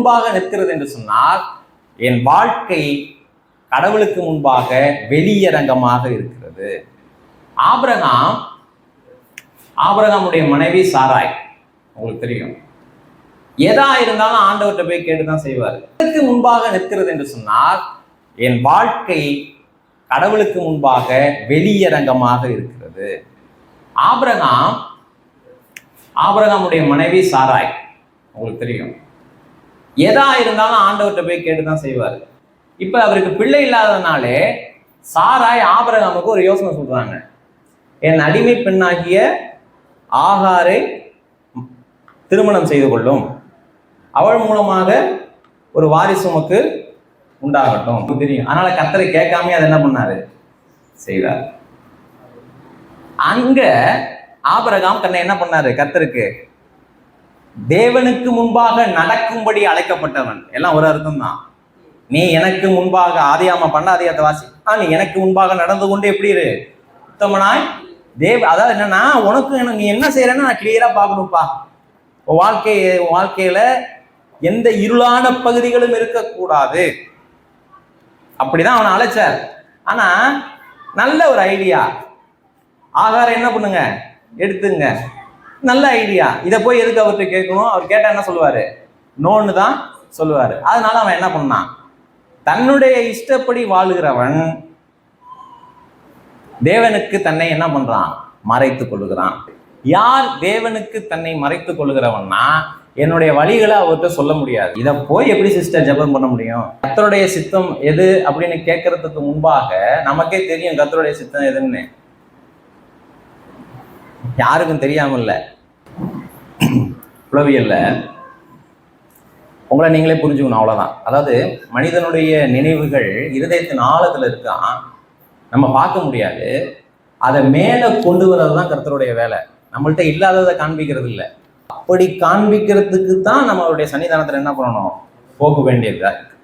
முன்பாக நிற்கிறது என்று சொன்னால் என் வாழ்க்கை கடவுளுக்கு முன்பாக வெளியரங்கமாக இருக்கிறது. ஆபரகாம் ஆபரகாமுடைய மனைவி சாராய் உங்களுக்கு தெரியும். எதா இருந்தாலும் ஆண்டவர்கிட்ட போய் கேட்டுதான் செய்வார். இதற்கு முன்பாக நிற்கிறது என்று சொன்னால் என் வாழ்க்கை கடவுளுக்கு முன்பாக வெளியரங்கமாக இருக்கிறது. ஆபரகாம் ஆபரகாமுடைய மனைவி சாராய் உங்களுக்கு தெரியும். எதா இருந்தாலும் ஆண்டவர்கிட்ட போய் கேட்டு தான் செய்வார். இப்ப அவருக்கு பிள்ளை இல்லாதனாலே சாராய் ஆபரகாமுக்கு ஒரு யோசனை சொல்றாங்க. என் அடிமை பெண்ணாகிய ஆகாரை திருமணம் செய்து கொள்ளும். அவள் மூலமாக ஒரு வாரிசு உமக்கு உண்டாகட்டும். தெரியும். அதனால கத்தரை கேட்காம அதை என்ன பண்ணாரு? செய்தார் அங்க ஆபரகாம் தன்னை என்ன பண்ணாரு? கத்தருக்கு தேவனுக்கு முன்பாக நடக்கும்படி அழைக்கப்பட்டவன். எல்லாம் ஒரு அர்த்தம் தான் நீ எனக்கு முன்பாக ஆதியாம பண்ணாதே ஆதியாத்த வாசி ஆ நீ எனக்கு முன்பாக நடந்து கொண்டு எப்படி இரு? உத்தமனாய். தேவ் அதாவது என்னன்னா உனக்கு நீ என்ன செய்யறன்னு நான் கிளியரா பார்க்கணும்ப்பா. உன் வாழ்க்கை உன் வாழ்க்கையில எந்த இருளான பகுதிகளும் இருக்கக்கூடாது. அப்படிதான் அவனை அழைச்சார். ஆனா நல்ல ஒரு ஐடியா. ஆகாரம் என்ன பண்ணுங்க? எடுத்துங்க. நல்ல ஐடியா இதை போய் எதுக்கு அவர்கிட்ட கேட்கணும்? அவர் கேட்டா என்ன சொல்லுவாரு? நோன்னு தான் சொல்லுவாரு. அதனால அவன் என்ன பண்ணான்? தன்னுடைய இஷ்டப்படி வாழுகிறவன் தேவனுக்கு தன்னை என்ன பண்றான்? மறைத்துக் கொள்ளுகிறான். யார் தேவனுக்கு தன்னை மறைத்துக் கொள்ளுகிறவன்னா என்னுடைய வழிகளை அவர்கிட்ட சொல்ல முடியாது. இதை போய் எப்படி சிஸ்டர் ஜெபம் பண்ண முடியும்? கத்தருடைய சித்தம் எது அப்படின்னு கேட்கறதுக்கு முன்பாக நமக்கே தெரியும் கத்தருடைய சித்தம் எதுன்னு. யாருக்கும் தெரியாம இல்ல உளவியல்ல. உங்களை நீங்களே புரிஞ்சுக்கணும் அவ்வளவுதான். அதாவது மனிதனுடைய நினைவுகள் இருதயத்தின் ஆழத்தில் இருக்கான் நம்ம பார்க்க முடியாது. அதை மேலே கொண்டு வர்றது தான் கருத்தருடைய வேலை. நம்மள்ட்ட இல்லாததை காண்பிக்கிறது இல்லை. அப்படி காண்பிக்கிறதுக்கு தான் நம்மளுடைய சன்னிதானத்தில் என்ன பண்ணணும்? போக வேண்டியதாக இருக்குது